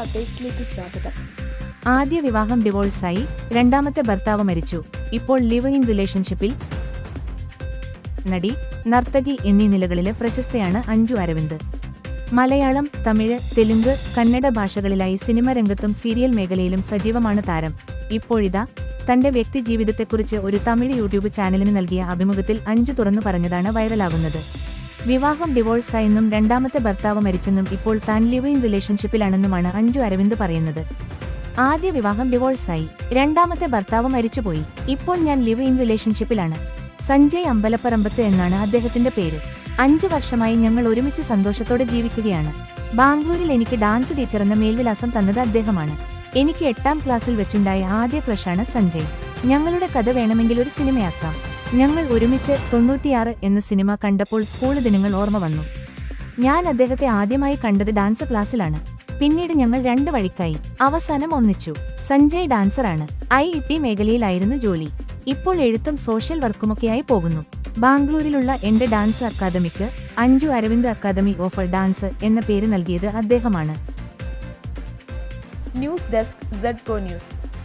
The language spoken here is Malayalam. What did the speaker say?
അപ്ഡേറ്റ്സിലേക്ക് സ്വാഗതം. ആദ്യ വിവാഹം ഡിവോഴ്സായി രണ്ടാമത്തെ ഭർത്താവ് മരിച്ചു. ഇപ്പോൾ ലിവ് ഇൻ റിലേഷൻഷിപ്പിൽ നടി നർത്തകി എന്നീ നിലകളിലെ പ്രശസ്തയാണ് അഞ്ജു അരവിന്ദ്. മലയാളം തമിഴ് തെലുങ്ക് കന്നഡ ഭാഷകളിലായി സിനിമ രംഗത്തും സീരിയൽ മേഖലയിലും സജീവമാണ് താരം. ഇപ്പോഴിതാ തന്റെ വ്യക്തിജീവിതത്തെക്കുറിച്ച് ഒരു തമിഴ് യൂട്യൂബ് ചാനലിന് നൽകിയ അഭിമുഖത്തിൽ അഞ്ജു തുറന്നു പറഞ്ഞതാണ് വൈറലാകുന്നത് വിവാഹം ഡിവോഴ്സായെന്നും രണ്ടാമത്തെ ഭർത്താവ് മരിച്ചെന്നും ഇപ്പോൾ താൻ ലിവ് ഇൻ റിലേഷൻഷിപ്പിലാണെന്നുമാണ് അഞ്ജു അരവിന്ദ് പറയുന്നത്. ആദ്യ വിവാഹം ഡിവോഴ്സായി രണ്ടാമത്തെ ഭർത്താവ് മരിച്ചുപോയി. ഇപ്പോൾ ഞാൻ ലിവ് ഇൻ റിലേഷൻഷിപ്പിലാണ് സഞ്ജയ് അമ്പലപ്പറമ്പത്ത് എന്നാണ് അദ്ദേഹത്തിന്റെ പേര്. അഞ്ചു വർഷമായി ഞങ്ങൾ ഒരുമിച്ച് സന്തോഷത്തോടെ ജീവിക്കുകയാണ്. ബാംഗ്ലൂരിൽ എനിക്ക് ഡാൻസ് ടീച്ചർ എന്ന മേൽവിലാസം തന്നത് അദ്ദേഹമാണ്. എനിക്ക് എട്ടാം ക്ലാസ്സിൽ വെച്ചുണ്ടായ ആദ്യ ക്രഷാണ് സഞ്ജയ്. ഞങ്ങളുടെ കഥ വേണമെങ്കിൽ ഒരു സിനിമയാക്കാം. ഞങ്ങൾ ഒരുമിച്ച് തൊണ്ണൂറ്റിയാറ് എന്ന സിനിമ കണ്ടപ്പോൾ സ്കൂൾ ദിനങ്ങൾ ഓർമ്മ വന്നു. ഞാൻ അദ്ദേഹത്തെ ആദ്യമായി കണ്ടത് ഡാൻസ് ക്ലാസ്സിലാണ്. പിന്നീട് ഞങ്ങൾ രണ്ട് വഴിക്കായി. അവസാനം ഒന്നിച്ചു. സഞ്ജയ് ഡാൻസറാണ്. ഐ ടി മേഖലയിലായിരുന്നു ജോലി. ഇപ്പോൾ എഴുത്തും സോഷ്യൽ വർക്കുമൊക്കെയായി പോകുന്നു. ബാംഗ്ലൂരിലുള്ള എന്റെ dance academic Anju Aravind academy of dance എന്ന പേര് നൽകിയത് അദ്ദേഹമാണ്. News desk Z news.